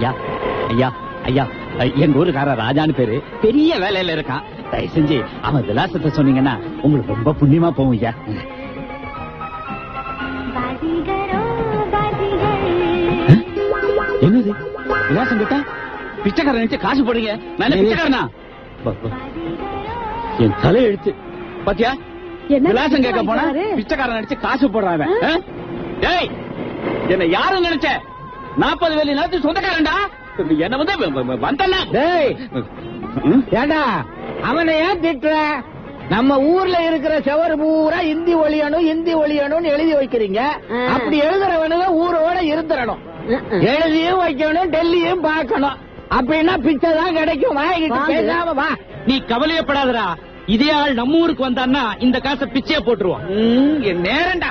ஐயா ஐயா ஐயா எங்க ஊருக்கார ராஜான்னு பேரு பெரிய வேலையில இருக்கான். தயவு செஞ்சு அவன் விலாசத்தை சொன்னீங்கன்னா உங்களுக்கு ரொம்ப புண்ணியமா போகும் ஐயா. என்னது? விலாசம் கேட்டா? பிச்சைக்காரன் நினைச்சு காசு போடுங்க நான் என் தலை எழுத்து. பாத்தியா? விலாசம் கேட்க போனா பிச்சைக்காரன் நடிச்சு காசு போடுறாங்க என்ன யாரும் நினைச்சேன் நாற்பது வேலி நேரத்து சொந்தக்காரன்டா? என்ன வந்து வ- வ- வந்தன்னா டேய் ம்? ஏண்டா அவனை ஏன் திட்டுற? நம்ம ஊர்ல இருக்கிற செவரு பூரா இந்தி ஒழியணும் இந்தி ஒழியணும்னு எழுதி வைக்கிறீங்க. அப்படி எழுதுறவனுங்க ஊரோட இருந்துடணும் எழுதியும் வைக்கணும் டெல்லியும் பார்க்கணும். அப்படின்னா பிச்சை தான் கிடைக்கும். வாங்கிட்டு வாங்கு. பேசாம வா. நீ கவலையப்படாதடா. இதே ஆள் நம்ம ஊருக்கு வந்தான்னா இந்த காசை பிச்சையா போட்டுருவான். ம், என் நேரம்டா